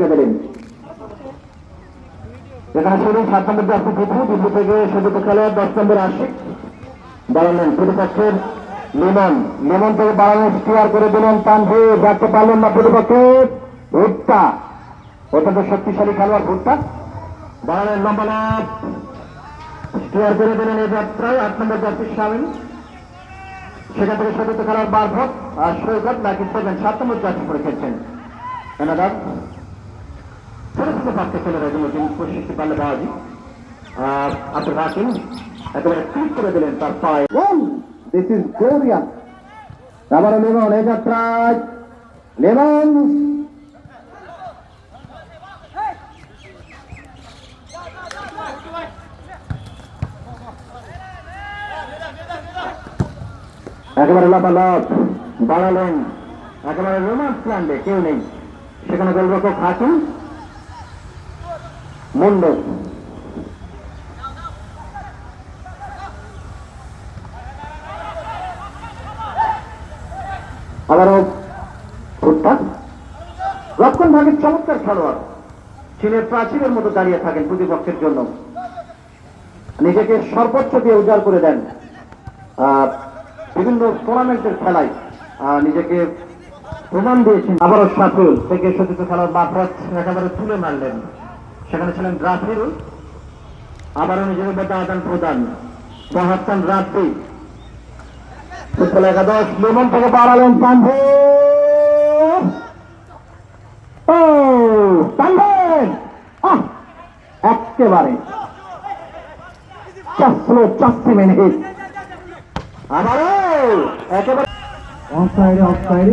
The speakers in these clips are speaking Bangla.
ঢুকে দিলেন এখানে শুরু সাত নম্বর জার্সি পুথু দিল্লি থেকে সজিত খেলোয়াড়, দশ নম্বর আশিক বাড়ালেন। প্রতিপক্ষের লিমন লিমন থেকে বাড়ালেন, স্টিয়ার করে দিলেন তানভীর রাখতে পারলেন না প্রতিপক্ষের ভুট্টা, অত্যন্ত শক্তিশালী খেলোয়াড় ভুট্টা। বাড়ালেন লম্বা লাভ স্টিয়ার করে দিলেন এই যাত্রায় আট নম্বর জার্সির সামিল সেখান থেকে সতীর্থ খেলার বারভট আর সৈকত নাকি সেভেন, সাত নম্বর জার্সি পরে খেলছেন। এনাদার বাচ্চা ছেলেরা যেমন পরিস্থিতি পারলে বাবাজি আর আব্দুল রাকিম একেবারে ক্লিক করে দিলেন তার পায়ে। দিস ইজ গ্লোরিয়াস আবার লেমন এই যাত্রায় লেমন। একেবারে লাফালাফ বাড়ালেন। একেবারে রোমান্স প্ল্যান্ডে কেউ নেই। সেখানে গোলরক্ষক হাকিম মন্ডল আবারও রক্ষণ ভাগের চমৎকার খেলোয়াড়। চীনের প্রাচীরের মতো দাঁড়িয়ে থাকেন প্রতিপক্ষের জন্য। নিজেকে সর্বোচ্চ দিয়ে উজাড় করে দেন। বিভিন্ন টুর্নামেন্টের খেলায় নিজেকে প্রমাণ দিয়েছেন। আবারও সাফুল থেকে সতীর্থ খেলার বাফরাত একেবারে তুলে মারলেন। সেখানে ছিলেন রাফিরুল আবারও নিজের মধ্যে আদান প্রদান। মহাস্তান রাফি। একাদশ, লেমন থেকে বাড়ালেন তানভীর ও তানভীর একেবারে। চারশো চারশি মিনিট আবারও, একেবারে। অফসাইডে অফসাইডে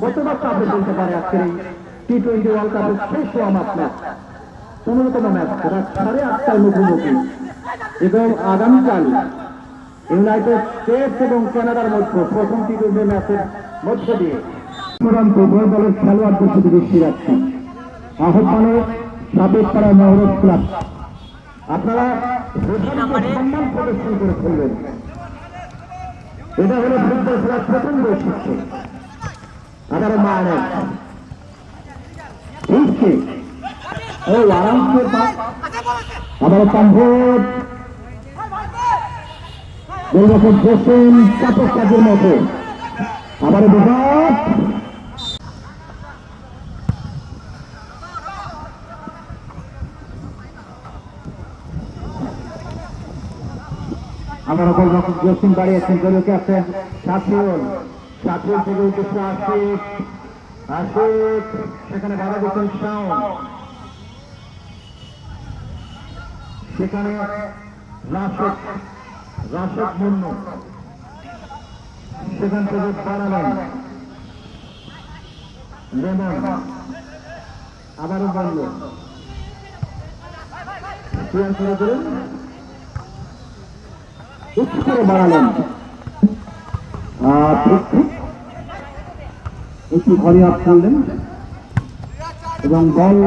কতটা চাপে ফেলতে পারে আজকের এই টি টোয়েন্টি ওয়ার্ল্ড কাপের শেষ ওয়ার্ম ম্যাচ পনেরোতম ম্যাচ রাত সাড়ে আটটায় মুখোমুখি এবং আগামীকাল ইউনাইটেড স্টেটস এবং কানাডার মধ্যে প্রথম টি টোয়েন্টি ম্যাচের মধ্য দিয়ে উভয় দলের খেলোয়াড়দের শুধু দৃষ্টি রাখছি। আহ্বানে সাবেক পাড়া মহরত ক্লাব। আপনারা সম্মান প্রদর্শন করে ফেলবেন এটা হলো ফুটবল খেলার প্রথম বৈশিষ্ট্য। আবার মায়ের ঠিক ও, আরামসে কম্ভোট গোলরক্ষক বসেন চাপক কাজের মতো। আবার বিভাগ আমার গোলরক্ষক জসিম বাড়িয়েছেন দলীয় আছে সাফিউল সাফিউল থেকে উদ্দেশ্য আশিক আশিক সেখানে বাধা দিচ্ছেন শাওন। সেখানে রাশেদ রাশেদ মুন্নু। সেখান থেকে বাড়ালেন। লেমন। আবারও বলল ক্লিয়ার করে দিলেন উচ্চ করে বাড়ালেন। একটু ঘরে আপ করলেন এবং বল